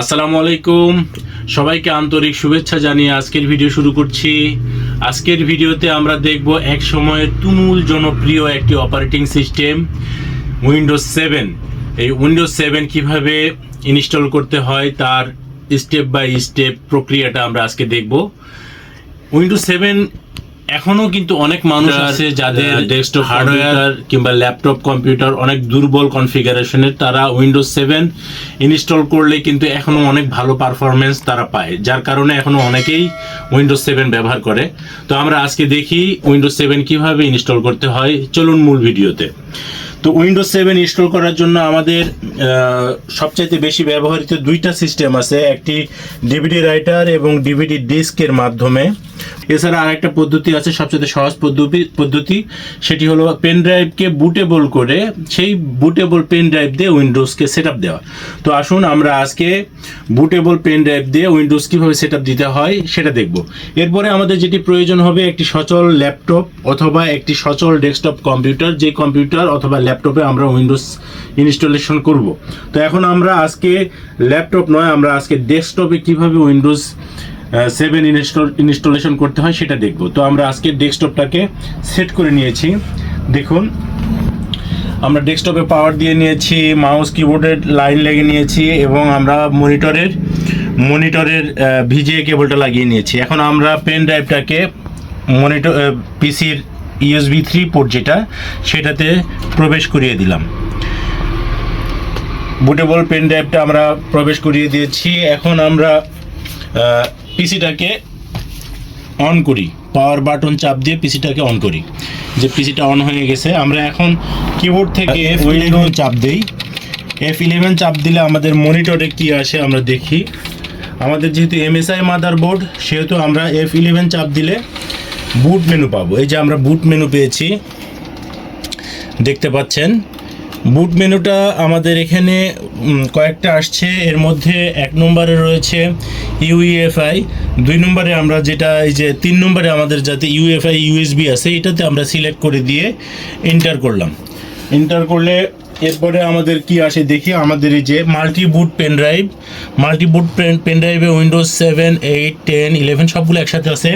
আসসালামু আলাইকুম সবাইকে আন্তরিক শুভেচ্ছা জানিয়ে আজকের ভিডিও শুরু করছি। আজকের ভিডিওতে আমরা দেখব এক সময়ের তুমুল জনপ্রিয় একটি অপারেটিং সিস্টেম, উইন্ডোজ সেভেন। এই উইন্ডোজ সেভেন কীভাবে ইনস্টল করতে হয়, তার স্টেপ বাই স্টেপ প্রক্রিয়াটা আমরা আজকে দেখব। উইন্ডোজ সেভেন এখনও কিন্তু অনেক মানুষ আছে যাদের ডেস্কটপ হার্ডওয়্যার কিংবা ল্যাপটপ কম্পিউটার অনেক দুর্বল কনফিগারেশনের তারা উইন্ডোজ সেভেন ইনস্টল করলে কিন্তু এখনও অনেক ভালো পারফরমেন্স তারা পায়। যার কারণে এখনও অনেকেই উইন্ডোজ সেভেন ব্যবহার করে। তো আমরা আজকে দেখি উইন্ডোজ সেভেন কীভাবে ইনস্টল করতে হয়। চলুন মূল ভিডিওতে। তো উইন্ডোজ সেভেন ইনস্টল করার জন্য আমাদের সবচাইতে বেশি ব্যবহৃত দুইটা সিস্টেম আছে। একটি ডিভিডি রাইটার এবং ডিভিডি ডিস্কের মাধ্যমে। এছাড়া আরেকটা পদ্ধতি আছে, সবচেয়ে সহজ পদ্ধতি পদ্ধতি, সেটি হলো পেন ড্রাইভকে বুটেবল করে সেই বুটেবল পেন ড্রাইভ দিয়ে উইন্ডোজকে সেট আপ দেওয়া। তো আসুন আমরা আজকে বুটেবল পেন ড্রাইভ দিয়ে উইন্ডোজ কীভাবে সেট আপ দিতে হয় সেটা দেখব। এরপরে আমাদের যেটি প্রয়োজন হবে একটি সচল ল্যাপটপ অথবা একটি সচল ডেস্কটপ কম্পিউটার যে কম্পিউটার অথবা ল্যাপটপে আমরা উইন্ডোজ ইনস্টলেশন করব। তো এখন আমরা আজকে ল্যাপটপ নয়, আমরা আজকে ডেস্কটপে কীভাবে উইন্ডোজ সেভেন ইনস্টল ইনস্টলেশন করতে হয়, সেটা দেখব। তো আমরা আজকে ডেস্কটপটাকে সেট করে নিয়েছি। দেখুন, আমরা ডেস্কটপে পাওয়ার দিয়ে নিয়েছি মাউস কিবোর্ডের লাইন লেগে নিয়েছি, এবং আমরা মনিটরের মনিটরের ভিজিএ কেবলটা লাগিয়ে নিয়েছি। এখন আমরা পেন ড্রাইভটাকে মনিটর পিসির ইউএসবি থ্রি পোর্ট যেটা, সেটাতে প্রবেশ করিয়ে দিলাম। বুটেবল পেন ড্রাইভটা আমরা প্রবেশ করিয়ে দিয়েছি। এখন আমরা পিসিটাকে অন করি। পাওয়ার বাটন চাপ দিয়ে পিসিটাকে অন করি। যে পিসিটা অন হয়ে গেছে আমরা এখন কিবোর্ড থেকে এফ ইলেভেন চাপ দেই। এফ ইলেভেন চাপ দিলে আমাদের মনিটরে কি আসে আমরা দেখি। আমাদের যেহেতু এমএসআই মাদারবোর্ড সেহেতু আমরা এফ ইলেভেন চাপ দিলে বুট মেনু পাবো। এই যে আমরা বুট মেনু পেয়েছি। দেখতে পাচ্ছেন? বুট মেনুটা আমাদের এখানে কয়েকটা আসছে। এর মধ্যে এক নম্বরে রয়েছে ইউইএফআই। দুই নম্বরে আমরা যেটা, এই যে তিন নম্বরে আমাদের যাতে ইউএফআই, ইউএসবি আছে, এটাতে আমরা সিলেক্ট করে দিয়ে এন্টার করলাম। এন্টার করলে এরপরে আমাদের কি আসে দেখি, আমাদের এই যে multi boot pen drive multi boot pen pen ড্রাইভে Windows seven eight ten eleven সবগুলো একসাথে আছে।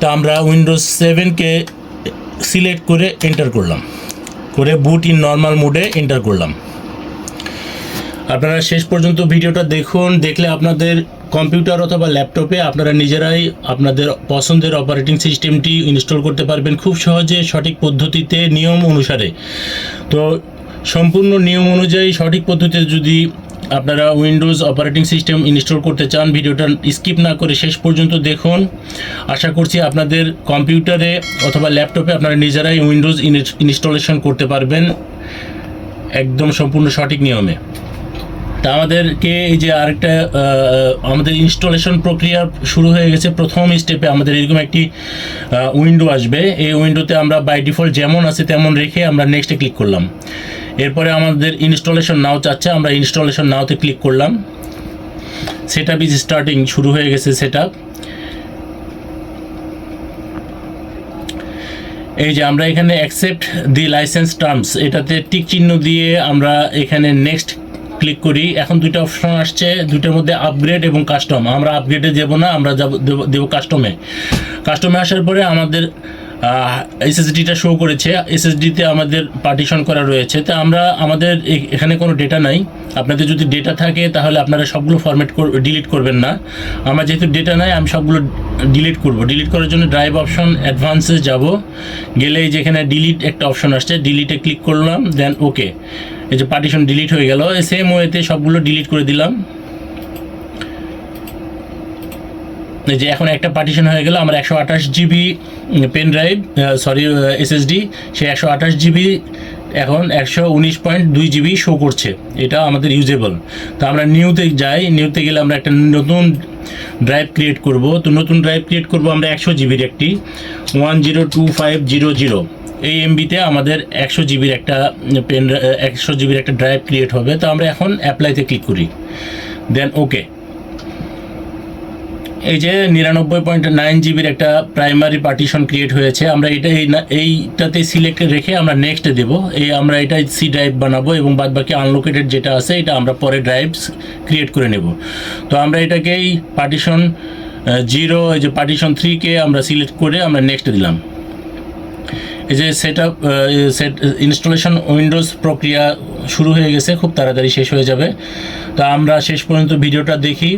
তা আমরা উইন্ডোজ সেভেনকে সিলেক্ট করে এন্টার করলাম। করে বুট ইন নর্মাল মুডে এন্টার করলাম। আপনারা শেষ পর্যন্ত ভিডিওটা দেখুন, দেখলে আপনাদের কম্পিউটার অথবা ল্যাপটপে আপনারা নিজেরাই আপনাদের পছন্দের অপারেটিং সিস্টেমটি ইনস্টল করতে পারবেন খুব সহজে, সঠিক পদ্ধতিতে, নিয়ম অনুসারে। তো সম্পূর্ণ নিয়ম অনুযায়ী সঠিক পদ্ধতিতে যদি আপনারা উইন্ডোজ অপারেটিং সিস্টেম ইনস্টল করতে চান, ভিডিওটা স্কিপ না করে শেষ পর্যন্ত দেখুন। আশা করছি আপনাদের কম্পিউটারে অথবা ল্যাপটপে আপনারা নিজেরাই উইন্ডোজ ইনস্টলেশন করতে পারবেন। একদম সম্পূর্ণ সঠিক নিয়মে। তা আমাদেরকে এই যে আরেকটা আমাদের ইনস্টলেশন প্রক্রিয়া শুরু হয়ে গেছে। প্রথম স্টেপে আমাদের এরকম একটি উইন্ডো আসবে। এই উইন্ডোতে আমরা বাই ডিফল্ট যেমন আছে তেমন রেখে আমরা নেক্সটে ক্লিক করলাম। এরপরে আমাদের ইনস্টলেশন নাও চাচ্ছে, আমরা ইনস্টলেশন নাওতে ক্লিক করলাম। সেট আপ ইজ স্টার্টিং শুরু হয়ে গেছে সেট আপ এই যে আমরা এখানে অ্যাকসেপ্ট দি লাইসেন্স টার্মস এটাতে টিক চিহ্ন দিয়ে আমরা এখানে নেক্সট ক্লিক করি। এখন দুইটা অপশন আসছে, দুইটার মধ্যে আপগ্রেড এবং কাস্টম আমরা আপগ্রেডে যাব না, আমরা যাব, দেব- দেব কাস্টমে কাস্টমে আসার পরে আমাদের এসএসডিটা শো করেছে। এসএসডিতে আমাদের পার্টিশন করা রয়েছে। তা আমরা আমাদের এখানে কোনো ডেটা নাই। আপনাদের যদি ডেটা থাকে, তাহলে আপনারা সবগুলো ফরম্যাট ডিলিট করবেন না। আমার যেহেতু ডেটা নাই, আমি সবগুলো ডিলিট করব। ডিলিট করার জন্য ড্রাইভ অপশন অ্যাডভান্সে যাব। গেলেই যেখানে ডিলিট একটা অপশন আসছে। ডিলিটে ক্লিক করলাম দেন ওকে এই যে পার্টিশন ডিলিট হয়ে গেল। সেম ওয়েতে সবগুলো ডিলিট করে দিলাম এই যে এখন একটা পার্টিশন হয়ে গেল, আমার একশো আঠাশ GB pen drive sorry SSD সে একশো আঠাশ জিবি এখন একশো উনিশ পয়েন্ট দুই জিবি শো করছে। এটা আমাদের ইউজেবল তো আমরা নিউতে যাই নিউতে গেলে আমরা একটা নতুন ড্রাইভ ক্রিয়েট করব। তো নতুন ড্রাইভ ক্রিয়েট করব আমরা একশো জিবির একটি one zero two five zero zero এই এমবিতে আমাদের একশো জিবির একটা পেন একশো জিবির একটা ড্রাইভ ক্রিয়েট হবে। তো আমরা এখন অ্যাপ্লাইতে ক্লিক করি। দেন ওকে এই যে নিরানব্বই পয়েন্ট নাইন জিবির একটা প্রাইমারি পার্টিশন ক্রিয়েট হয়েছে, আমরা এটা এই এইটাতে সিলেক্ট রেখে আমরা নেক্সট দেব। এই আমরা এটা সি ড্রাইভ বানাবো এবং বাদ বাকি আনলোকেটেড যেটা আছে, এটা আমরা পরে ড্রাইভস ক্রিয়েট করে নেব। তো আমরা এটাকেই পার্টিশন জিরো এই যে পার্টিশন থ্রিকে আমরা সিলেক্ট করে আমরা নেক্সট দিলাম। এই যে set up set installation Windows প্রক্রিয়া শুরু হয়ে গেছে, খুব তাড়াতাড়ি শেষ হয়ে যাবে। তো আমরা শেষ পর্যন্ত ভিডিওটা দেখি।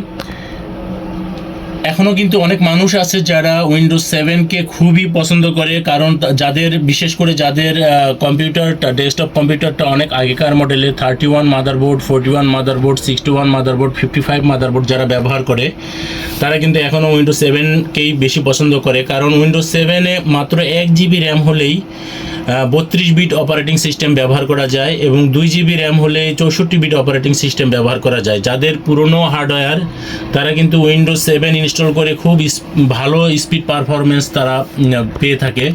এখনও কিন্তু অনেক মানুষ আছে যারা উইন্ডোজ সেভেনকে খুবই পছন্দ করে, কারণ যাদের, বিশেষ করে যাদের কম্পিউটারটা ডেস্কটপ কম্পিউটারটা অনেক আগেকার মডেলে thirty one motherboard forty one motherboard sixty one motherboard fifty five motherboard যারা ব্যবহার করে, তারা কিন্তু এখনও উইন্ডোজ সেভেনকেই বেশি পছন্দ করে। কারণ উইন্ডোজ সেভেনে মাত্র এক জিবি র্যাম হলেই বত্রিশ বিট অপারেটিং সিস্টেম ব্যবহার করা যায় এবং দুই জিবি র্যাম হলে চৌষট্টি বিট অপারেটিং সিস্টেম ব্যবহার করা যায়। যাদের পুরনো হার্ডওয়্যার তারা কিন্তু উইন্ডোজ সেভেন ইনস্টল করে খুব ভালো স্পিড পারফরমেন্স তারা পেয়ে থাকে।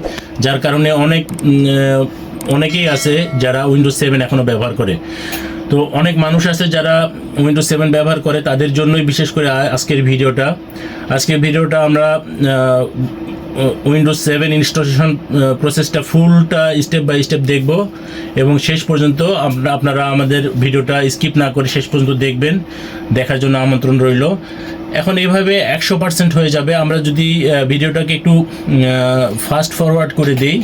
যার কারণে অনেক অনেকেই আছে যারা উইন্ডোজ সেভেন এখনও ব্যবহার করে। তো অনেক মানুষ আছে যারা উইন্ডোজ সেভেন ব্যবহার করে, তাদের জন্যই বিশেষ করে আজকের ভিডিওটা। আজকের ভিডিওটা আমরা উইন্ডোজ সেভেন ইনস্টলেশন প্রসেসটা ফুলটা স্টেপ বাই স্টেপ দেখব এবং শেষ পর্যন্ত আপনারা আমাদের ভিডিওটা স্কিপ না করে শেষ পর্যন্ত দেখবেন। দেখার জন্য আমন্ত্রণ রইল। এখন এইভাবে একশো পার্সেন্ট হয়ে যাবে। আমরা যদি ভিডিওটাকে একটু ফাস্ট ফরওয়ার্ড করে দিই,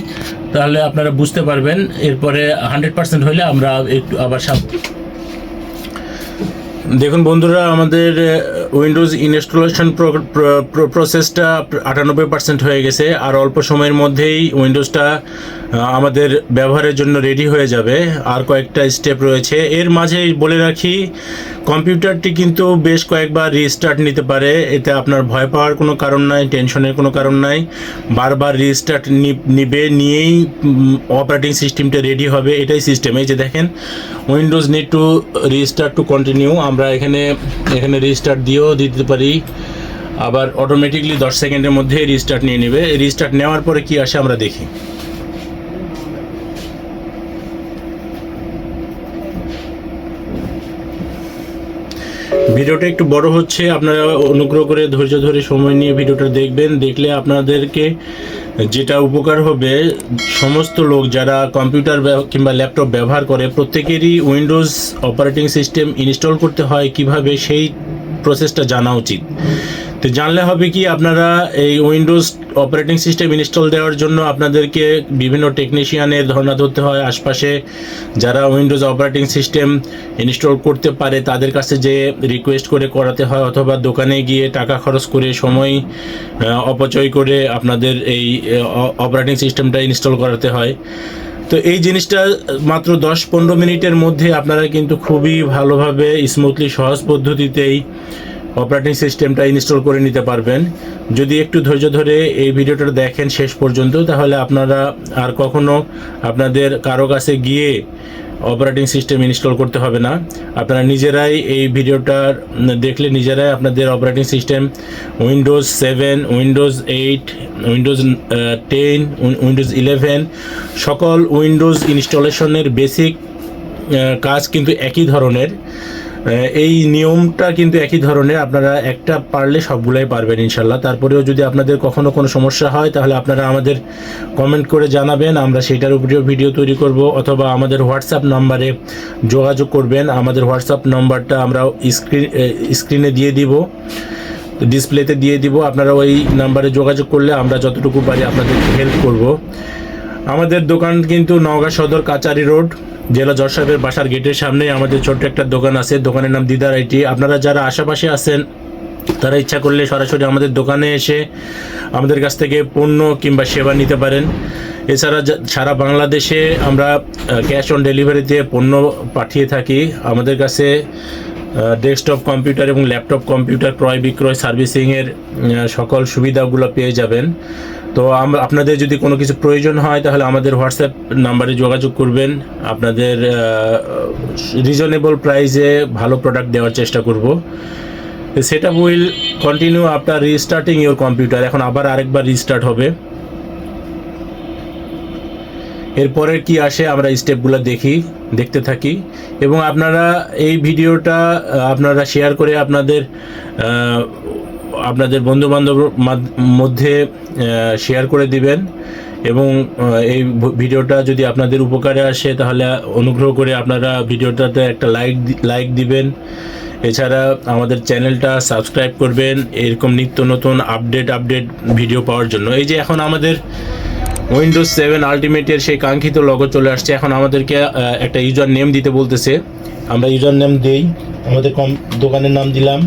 তাহলে আপনারা বুঝতে পারবেন। এরপরে হান্ড্রেড পার্সেন্ট হলে আমরা একটু আবার সাব দেখুন বন্ধুরা, আমাদের উইন্ডোজ ইনস্টলেশন প্রসেসটা আটানব্বই পার্সেন্ট হয়ে গেছে, আর অল্প সময়ের মধ্যেই উইন্ডোজটা আমাদের ব্যবহারের জন্য রেডি হয়ে যাবে, আর কয়েকটা স্টেপ রয়েছে। এর মাঝেই বলে রাখি, কম্পিউটারটি কিন্তু বেশ কয়েকবার রিস্টার্ট নিতে পারে, এতে আপনার ভয় পাওয়ার কোনো কারণ নাই, টেনশনের কোনো কারণ নাই। বারবার রিস্টার্ট নিবে, নিয়েই অপারেটিং সিস্টেমটা রেডি হবে, এটাই সিস্টেম এই যে দেখেন Windows need to restart to continue আমরা এখানে এখানে রিস্টার্ট দিয়েও দিতে পারি, আবার অটোমেটিকলি দশ সেকেন্ডের মধ্যে রিস্টার্ট নিয়ে নেবে। রিস্টার্ট নেওয়ার পরে কি আসে আমরা দেখি। ভিডিওটা একটু বড় হচ্ছে, আপনারা অনুগ্রহ করে ধৈর্য ধরে সময় নিয়ে ভিডিওটা দেখবেন। দেখলে আপনাদেরকে যেটা উপকার হবে, সমস্ত লোক যারা কম্পিউটার কিংবা ল্যাপটপ ব্যবহার করে, প্রত্যেকেরই উইন্ডোজ অপারেটিং সিস্টেম ইনস্টল করতে হয় কীভাবে, সেই প্রসেসটা জানা উচিত। তো জানলে হবে কি, আপনারা এই উইন্ডোজ অপারেটিং সিস্টেম ইনস্টল দেওয়ার জন্য আপনাদেরকে বিভিন্ন টেকনিশিয়ানের ধর্ণা ধরতে হয়। আশপাশে যারা উইন্ডোজ অপারেটিং সিস্টেম ইনস্টল করতে পারে, তাদের কাছে যে রিকোয়েস্ট করে করাতে হয়, অথবা দোকানে গিয়ে টাকা খরচ করে সময় অপচয় করে আপনাদের এই অপারেটিং সিস্টেমটা ইনস্টল করাতে হয়। তো এই জিনিসটা মাত্র দশ পনেরো মিনিটের মধ্যে আপনারা কিন্তু খুবই ভালোভাবে স্মুথলি সহজ পদ্ধতিতেই অপারেটিং সিস্টেমটা ইনস্টল করে নিতে পারবেন। যদি একটু ধৈর্য ধরে এই ভিডিওটা দেখেন শেষ পর্যন্ত, তাহলে আপনারা আর কখনো আপনাদের কারও কাছে গিয়ে অপারেটিং সিস্টেম ইনস্টল করতে হবে না। আপনারা নিজেরাই এই ভিডিওটা দেখলে নিজেরাই আপনাদের operating system Windows seven Windows eight Windows ten Windows eleven সকল উইন্ডোজ ইনস্টলেশনের বেসিক কাজ কিন্তু একই ধরনের। এই নিয়মটা কিন্তু একই ধরনের, আপনারা একটা পারলে সবগুলাই পারবেন ইনশাল্লাহ। তারপরেও যদি আপনাদের কখনো কোনো সমস্যা হয়, তাহলে আপনারা আমাদের কমেন্ট করে জানাবেন, আমরা সেটার উপরেও ভিডিও তৈরি করব, অথবা আমাদের হোয়াটসঅ্যাপ নাম্বারে যোগাযোগ করবেন। আমাদের হোয়াটসঅ্যাপ নাম্বারটা আমরা স্ক্রিন স্ক্রিনে দিয়ে দিব, ডিসপ্লেতে দিয়ে দিব। আপনারা ওই নাম্বারে যোগাযোগ করলে আমরা যতটুকু পারি আপনাদেরকে হেল্প করব। আমাদের দোকান কিন্তু নওগাঁ সদর কাচারি রোড। জেলা জজ সাহেবের বাসার গেটের সামনে আমাদের ছোট্ট একটা দোকান আছে। দোকানের নাম দিদার আইটি। আপনারা যারা আশেপাশে আছেন, তারা ইচ্ছা করলে সরাসরি আমাদের দোকানে এসে আমাদের কাছ থেকে পণ্য কিংবা সেবা নিতে পারেন। এছাড়া সারা বাংলাদেশে আমরা ক্যাশ অন ডেলিভারিতে পণ্য পাঠিয়ে থাকি। আমাদের কাছে ডেস্কটপ কম্পিউটার এবং ল্যাপটপ কম্পিউটার ক্রয় বিক্রয় সার্ভিসিংয়ের সকল সুবিধাগুলো পেয়ে যাবেন। তো আপনাদের যদি কোনো কিছু প্রয়োজন হয়, তাহলে আমাদের হোয়াটসঅ্যাপ নাম্বারে যোগাযোগ করবেন। আপনাদের রিজনেবল প্রাইসে ভালো প্রোডাক্ট দেওয়ার চেষ্টা করব। Set will continue after restarting your computer এখন আবার আরেকবার রিস্টার্ট হবে। এরপরে কি আসে আমরা স্টেপগুলো দেখি, দেখতে থাকি। এবং আপনারা এই ভিডিওটা আপনারা শেয়ার করে আপনাদের আপনাদের বন্ধু বান্ধব মধ্যে শেয়ার করে দিবেন। এবং এই ভিডিওটা যদি আপনাদের উপকারে আসে, তাহলে অনুগ্রহ করে আপনারা ভিডিওটাতে একটা লাইক লাইক দিবেন। এছাড়া আমাদের চ্যানেলটা সাবস্ক্রাইব করবেন, এরকম নিত্য নতুন আপডেট আপডেট ভিডিও পাওয়ার জন্য। এই যে এখন আমাদের উইন্ডোজ সেভেন আলটিমেটের সেই কাঙ্ক্ষিত লগো চলে আসছে। এখন আমাদেরকে একটা ইউজার নেম দিতে বলতেছে। আমরা ইউজার নেম দেই, আমাদের কম দোকানের নাম দিলাম।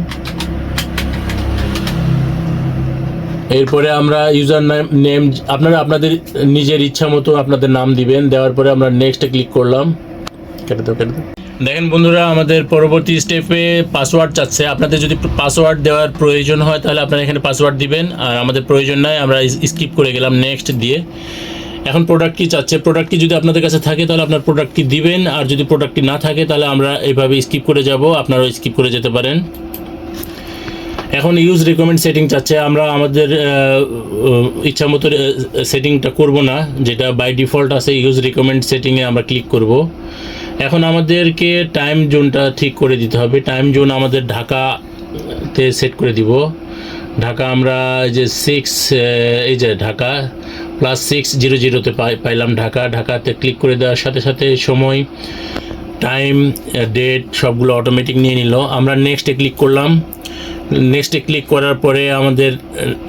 এরপরে আমরা ইউজার নেম আপনারা আপনাদের নিজের ইচ্ছা মতো আপনাদের নাম দিবেন। দেওয়ার পরে আমরা নেক্সটে ক্লিক করলাম। কেটে দাও কেটে দাও। দেখেন বন্ধুরা, আমাদের পরবর্তী স্টেপে পাসওয়ার্ড চাচ্ছে। আপনাদের যদি পাসওয়ার্ড দেওয়ার প্রয়োজন হয়, তাহলে আপনারা এখানে পাসওয়ার্ড দিবেন। আর আমাদের প্রয়োজন নাই, আমরা স্কিপ করে গেলাম নেক্সট দিয়ে। এখন প্রোডাক্ট কি চাচ্ছে? প্রোডাক্ট কি যদি আপনাদের কাছে থাকে, তাহলে আপনার প্রোডাক্ট কি দিবেন? আর যদি প্রোডাক্টটি না থাকে, তাহলে আমরা এইভাবে স্কিপ করে যাব। আপনারাও স্কিপ করে যেতে পারেন। এখন ইউজ রিকমেন্ড সেটিং চাচ্ছে। আমরা আমাদের ইচ্ছা মতো সেটিংটা করব না। যেটা বাই ডিফল্ট আছে ইউজ রিকমেন্ড সেটিংয়ে আমরা ক্লিক করব। এখন আমাদেরকে টাইম জোনটা ঠিক করে দিতে হবে। টাইম জোন আমাদের ঢাকাতে সেট করে দিব। ঢাকা আমরা যে সিক্স এই যে ঢাকা প্লাস সিক্স জিরো জিরোতে পাই পাইলাম ঢাকা। ঢাকাতে ক্লিক করে দেওয়ার সাথে সাথে সময় টাইম ডেট সবগুলো অটোমেটিক নিয়ে নিল। আমরা নেক্সটে ক্লিক করলাম। নেক্সটে ক্লিক করার পরে আমাদের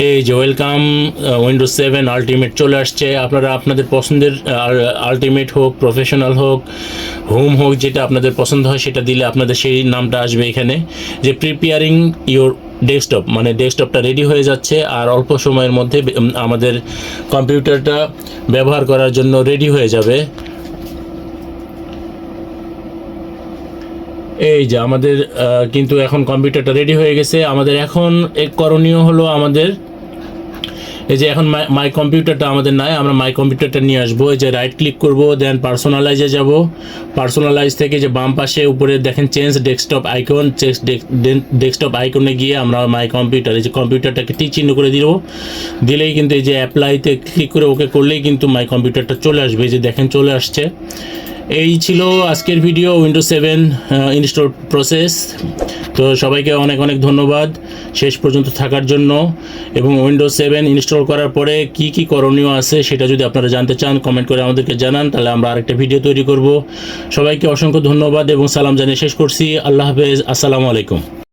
এই যে ওয়েলকাম উইন্ডোজ সেভেন আলটিমেট চলে আসছে। আপনারা আপনাদের পছন্দের আলটিমেট হোক প্রফেশনাল হোক হোম হোক, যেটা আপনাদের পছন্দ হয়, সেটা দিলে আপনাদের সেই নামটা আসবে এখানে। যে প্রিপেয়ারিং ইওর ডেস্কটপ মানে ডেস্কটপটা রেডি হয়ে যাচ্ছে, আর অল্প সময়ের মধ্যে আমাদের কম্পিউটারটা ব্যবহার করার জন্য রেডি হয়ে যাবে। এই যে আমাদের কিন্তু এখন কম্পিউটারটা রেডি হয়ে গেছে। আমাদের এখন এক করণীয় হলো আমাদের, এই যে এখন মাই- কম্পিউটারটা আমাদের নাই, আমরা মাই কম্পিউটারটা নিয়ে আসব। এই যে রাইট ক্লিক করব দেন পার্সোনালাইজে যাব। পার্সোনালাইজ থেকে যে বাম পাশে উপরে দেখেন change desktop icon change desktop আইকনে গিয়ে আমরা মাই কম্পিউটার এই যে কম্পিউটারটাকে টিক চিহ্ন করে দিব। দিলেই কিন্তু এই যে অ্যাপ্লাইতে ক্লিক করে ওকে করলেই কিন্তু মাই কম্পিউটারটা চলে আসবে। এই যে দেখেন চলে আসছে। এই ছিল আজকের video Windows seven install process তো সবাইকে অনেক অনেক ধন্যবাদ শেষ পর্যন্ত থাকার জন্য। এবং উইন্ডোজ সেভেন ইনস্টল করার পরে কি কি করণীয় আছে সেটা যদি আপনারা জানতে চান কমেন্ট করে আমাদেরকে জানান, তাহলে আমরা আরেকটা ভিডিও তৈরি করব। সবাইকে অসংখ্য ধন্যবাদ এবং সালাম জানিয়ে শেষ করছি। আল্লাহ হাফেজ, আসসালামু আলাইকুম।